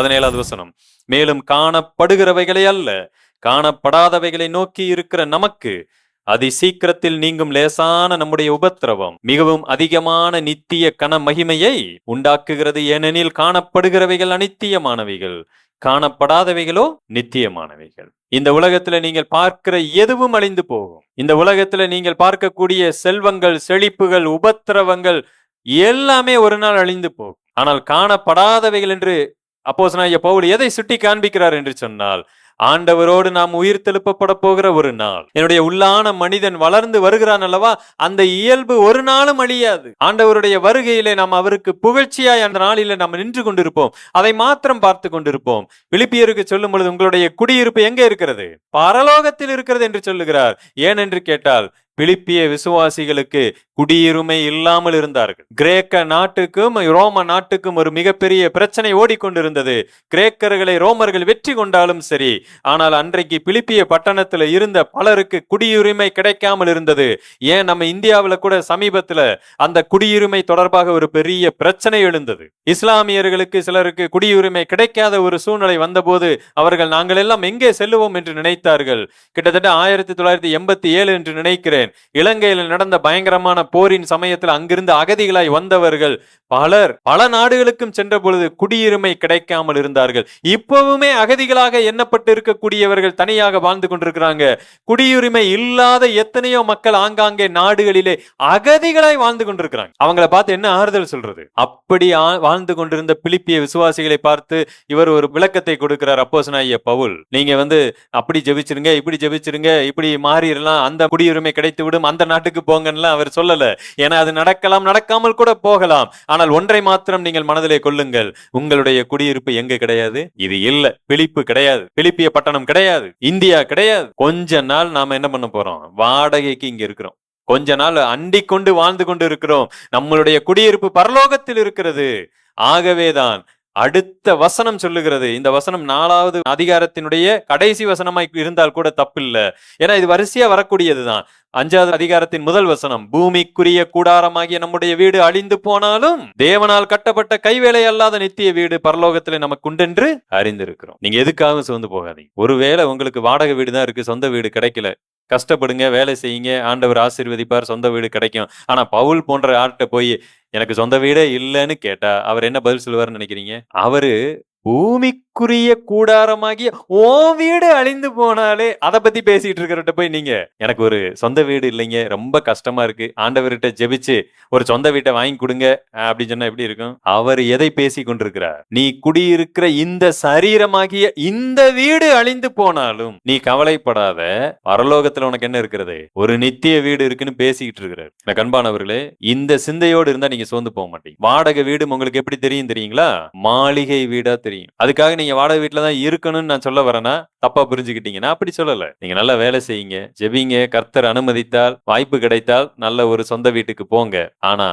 பதினேழாவது வசனம். மேலும் காணப்படுகிறவைகளை அல்ல காணப்படாதவைகளை நோக்கி இருக்கிற நமக்கு அதி சீக்கிரத்தில் நீங்கும் லேசான நம்முடைய உபத்திரவம் மிகவும் அதிகமான நித்திய கன மகிமையை உண்டாக்குகிறது ஏனெனில் காணப்படுகிறவைகள் அனித்தியமானவைகள் காணப்படாதவைகளோ நித்தியமானவைகள். இந்த உலகத்துல நீங்கள் பார்க்கிற எதுவும் அழிந்து போகும். இந்த உலகத்துல நீங்கள் பார்க்கக்கூடிய செல்வங்கள் செழிப்புகள் உபத்திரவங்கள் எல்லாமே ஒரு நாள் அழிந்து போகும். ஆனால் காணப்படாதவைகள் என்று அப்போஸ்தலனாகிய பவுல் எதை சுட்டி காண்பிக்கிறார் என்று சொன்னால் ஆண்டவரோடு நாம் உயிர் தெழுப்பப்பட போகிற ஒரு நாள். என்னுடைய உள்ளான மனிதன் வளர்ந்து வருகிறான் அல்லவா? அந்த இயல்பு ஒரு நாளும் அழியாது. ஆண்டவருடைய வருகையிலே நாம் அவருக்கு புகழ்ச்சியாய் அந்த நாளில நாம் நின்று கொண்டிருப்போம். அதை மாத்திரம் பார்த்து கொண்டிருப்போம். விழிப்பியருக்கு சொல்லும் பொழுது உங்களுடைய குடியிருப்பு எங்கே இருக்கிறது? பரலோகத்தில் இருக்கிறது என்று சொல்லுகிறார். ஏனென்று கேட்டால் பிலிப்பிய விசுவாசிகளுக்கு குடியுரிமை இல்லாமல் இருந்தார்கள். கிரேக்க நாட்டுக்கும் ரோம நாட்டுக்கும் ஒரு மிகப்பெரிய பிரச்சனை ஓடிக்கொண்டிருந்தது. கிரேக்கர்களை ரோமர்கள் வெற்றி கொண்டாலும் சரி ஆனால் அன்றைக்கு பிலிப்பிய பட்டணத்துல இருந்த பலருக்கு குடியுரிமை கிடைக்காமல் இருந்தது. ஏன்? நம்ம இந்தியாவில் கூட சமீபத்துல அந்த குடியுரிமை தொடர்பாக ஒரு பெரிய பிரச்சனை எழுந்தது. இஸ்லாமியர்களுக்கு சிலருக்கு குடியுரிமை கிடைக்காத ஒரு சூழ்நிலை வந்தபோது அவர்கள் நாங்கள் எல்லாம் எங்கே செல்லுவோம்? என்று நினைத்தார்கள். கிட்டத்தட்ட ஆயிரத்தி தொள்ளாயிரத்தி எண்பத்தி ஏழு என்று நினைக்கிறேன். இலங்கையில் நடந்த பயங்கரமான போரின் சமயத்தில் அங்கிருந்து அகதிகளாய் வந்தவர்கள் பலர் பல நாடுகளுக்கும் சென்ற பொழுது குடியுரிமை கிடைக்காமல் இருந்தார்கள். இப்பவுமே அகதிகளாக எண்ணப்பட்டு இருக்கக்கூடியவர்கள் தனியாக வாழ்ந்து கொண்டிருக்கிறாங்க. குடியுரிமை இல்லாத எத்தனையோ மக்கள் ஆங்காங்கே நாடுகளிலே அகதிகளாய் வாழ்ந்து கொண்டிருக்கிறாங்க. அவங்கள பார்த்து என்ன ஆறுதல் சொல்றது? அப்படி வாழ்ந்து கொண்டிருந்த பிலிப்பிய விசுவாசிகளை பார்த்து இவர் ஒரு விளக்கத்தை கொடுக்கிறார். அப்போஸ்தலனாகிய பவுல் நீங்க வந்து அப்படி ஜெபிச்சிருங்க இப்படி ஜெபிச்சிருங்க இப்படி மாறிடலாம் அந்த குடியுரிமை கிடைத்து விடும் அந்த நாட்டுக்கு போங்கன்னு அவர் சொல்லல. ஏன்னா அது நடக்கலாம் நடக்காமல் கூட போகலாம். ஆனால் ஒன்றை மாத்திரம் நீங்கள் மனதிலே கொள்ளுங்கள். உங்களுடைய குடியிருப்பு எங்க கிடையாது? இது இல்ல. பிலிப்பு கிடையாது. பிலிப்பிய பட்டணம் கிடையாது. இந்தியா கிடையாது. கொஞ்ச நாள் நாம என்ன பண்ண போறோம்? வாடகைக்கு இங்க இருக்கிறோம். கொஞ்ச நாள் அண்டி கொண்டு வாழ்ந்து கொண்டு இருக்கிறோம். நம்மளுடைய குடியிருப்பு பரலோகத்தில் இருக்கிறது. ஆகவேதான் அடுத்த வசனம் சொல்லுகிறது. இந்த வசனம் நாலாவது அதிகாரத்தினுடைய கடைசி வசனமாய் இருந்தால் கூட தப்பில்ல. ஏன்னா இது வரிசையா வரக்கூடியதுதான். அஞ்சாவது அதிகாரத்தின் முதல் வசனம் பூமிக்குரிய கூடாரமாகிய நம்முடைய வீடு அழிந்து போனாலும் தேவனால் கட்டப்பட்ட கைவேலை அல்லாத நித்திய வீடு பரலோகத்துல நமக்கு உண்டென்று அறிந்திருக்கிறோம். நீங்க எதுக்காகவும் சோர்ந்து போகாதீங்க. ஒருவேளை உங்களுக்கு வாடகை வீடு தான் இருக்கு சொந்த வீடு கிடைக்கல. கஷ்டப்படுங்க வேலை செய்யுங்க ஆண்டவர் ஆசீர்வதிப்பார் சொந்த வீடு கிடைக்கும். ஆனா பவுல் போன்ற ஆள்கிட்ட போய் எனக்கு சொந்த வீடே இல்லைன்னு கேட்டா அவர் என்ன பதில் சொல்லுவார்னு நினைக்கிறீங்க? அவரு பூமிக்குரிய கூடாரமாகிய ஓ வீடு அழிந்து போனாலே அதை பத்தி பேசிட்டு இருக்கிறட்ட போய் நீங்க எனக்கு ஒரு சொந்த வீடு இல்லைங்க ரொம்ப கஷ்டமா இருக்கு. ஆண்டவர்கிட்ட ஜெபிச்சு ஒரு சொந்த வீட்டை வாங்கி கொடுங்க அப்படின்னு சொன்னா எப்படி இருக்கும்? அவர் எதை பேசி கொண்டிருக்கிறார்? நீ குடியிருக்கிற இந்த சரீரமாகிய இந்த வீடு அழிந்து போனாலும் நீ கவலைப்படாத. பரலோகத்துல உனக்கு என்ன இருக்கிறது? ஒரு நித்திய வீடு இருக்குன்னு பேசிக்கிட்டு இருக்கிறார். எனக்கு கண்பானவர்களே இந்த சிந்தையோடு இருந்தா நீங்க சோர்ந்து போக மாட்டீங்க. வாடகை வீடு உங்களுக்கு எப்படி தெரியும் தெரியுங்களா? மாளிகை வீடா தெரியும். அதுக்காக நீங்க வாடகை வீட்டுல தான் இருக்கணும்னு நான் சொல்ல வரேன்னா தப்பா புரிஞ்சுக்கிட்டீங்கன்னா அப்படி சொல்லல. நீங்க நல்லா வேலை செய்யுங்க ஜெபிங்க கர்த்தர் அனுமதித்தால் வாய்ப்பு கிடைத்தால் நல்ல ஒரு சொந்த வீட்டுக்கு போங்க. ஆனா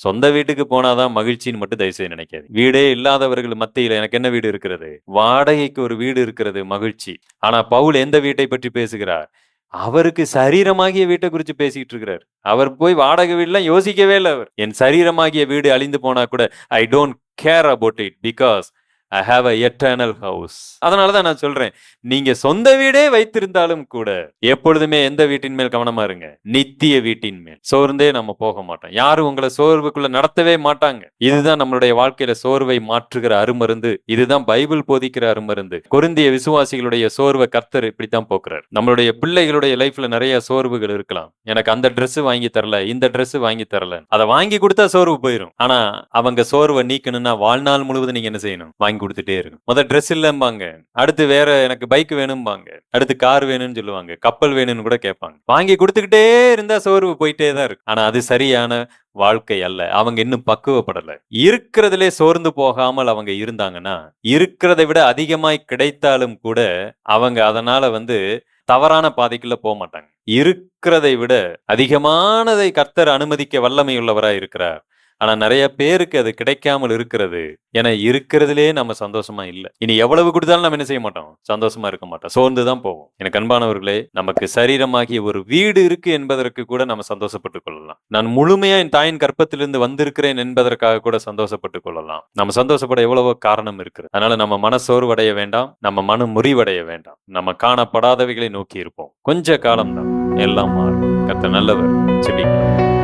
சொந்த வீட்டுக்கு போனாதான் மகிழ்ச்சின்னு மட்டும் தயவு செய்து நினைக்காது வீடே இல்லாதவர்கள் மத்தியில எனக்கு என்ன வீடு இருக்கிறது? வாடகைக்கு ஒரு வீடு இருக்கிறது மகிழ்ச்சி. ஆனா பவுல் எந்த வீட்டை பற்றி பேசுகிறார்? அவருக்கு சரீரமாகிய வீட்டை குறித்து பேசிக்கிட்டு இருக்கிறார். அவர் போய் வாடகை வீடுலாம் யோசிக்கவே இல்லை அவர். என் சரீரமாகிய வீடு அழிந்து போனா கூட I don't care about it because I have a eternal house அதனால தான் நான் சொல்றேன். நீங்க சொந்த வீடே வைத்திருந்தாலும் கூட எப்பொழுதுமே எந்த வீட்டின் மேல் கவனமா இருங்க. நித்திய வீட்டின் மேல். சோர்ந்தே நம்ம போக மாட்டோம். யாரும் உங்களை சோர்வுக்குள்ள நடத்தவே மாட்டாங்க. இதுதான் நம்மளுடைய வாழ்க்கையில சோர்வை மாற்றுகிற அருமருந்து. இதுதான் பைபிள் போதிக்கிற அருமருந்து. குருந்திய விசுவாசிகளுடைய சோர்வை கர்த்தர் இப்படித்தான் போக்குறார். நம்மளுடைய பிள்ளைகளுடைய லைஃப்ல நிறைய சோர்வுகள் இருக்கலாம். எனக்கு அந்த ட்ரெஸ் வாங்கி தரல இந்த ட்ரெஸ் வாங்கி தரல அதை வாங்கி கொடுத்தா சோர்வு போயிடும் ஆனா அவங்க சோர்வை நீக்கணும்னா வாழ்நாள் முழுவதும் நீங்க என்ன செய்யணும்? வாங்கி கொடுத்துட்டே இருக்கும். மொதல் ட்ரெஸ் இல்லம்பாங்க. அடுத்து வேற எனக்கு பைக் வேணும்பாங்க. அடுத்து கார் வேணும்னு சொல்லுவாங்க. கப்பல் வேணும்னு கூட கேட்பாங்க. வாங்கி கொடுத்துக்கிட்டே இருந்தா சோர்வு போயிட்டே தான் இருக்கு ஆனா அது சரியான வாழ்க்கை அல்ல. அவங்க இன்னும் பக்குவப்படல. இருக்கிறதுலே சோர்ந்து போகாமல் அவங்க இருந்தாங்கன்னா இருக்கிறதை விட அதிகமாய் கிடைத்தாலும் கூட அவங்க அதனால வந்து தவறான பாதைக்குள்ள போக மாட்டாங்க. இருக்கிறதை விட அதிகமானதை கர்த்தர் அனுமதிக்க வல்லமை உள்ளவராய் இருக்கிறார். ஆனா நிறைய பேருக்கு அது கிடைக்காமல் இருக்கிறது. ஏன்னா இருக்கிறதுலே நம்ம சந்தோஷமா இல்லை. இனி எவ்வளவு கொடுத்தாலும் நம்ம என்ன செய்ய மாட்டோம்? சந்தோஷமா இருக்க மாட்டோம். சோர்ந்து தான் போவோம். எனக்கு அன்பானவர்களே நமக்கு சரீரமாகிய ஒரு வீடு இருக்கு என்பதற்கு கூட நம்ம சந்தோஷப்பட்டுக் கொள்ளலாம். நான் முழுமையா என் தாயின் கற்பத்திலிருந்து வந்திருக்கிறேன் என்பதற்காக கூட சந்தோஷப்பட்டுக் கொள்ளலாம். நம்ம சந்தோஷப்பட எவ்வளவோ காரணம் இருக்கு அதனால நம்ம மனசோர்வடைய வேண்டாம். நம்ம மன முறிவடைய வேண்டாம். நம்ம காணப்படாதவைகளை நோக்கி இருப்போம். கொஞ்ச காலம் தான் எல்லாம் மாறும். கத்த நல்லவர். செபிக்கலாம்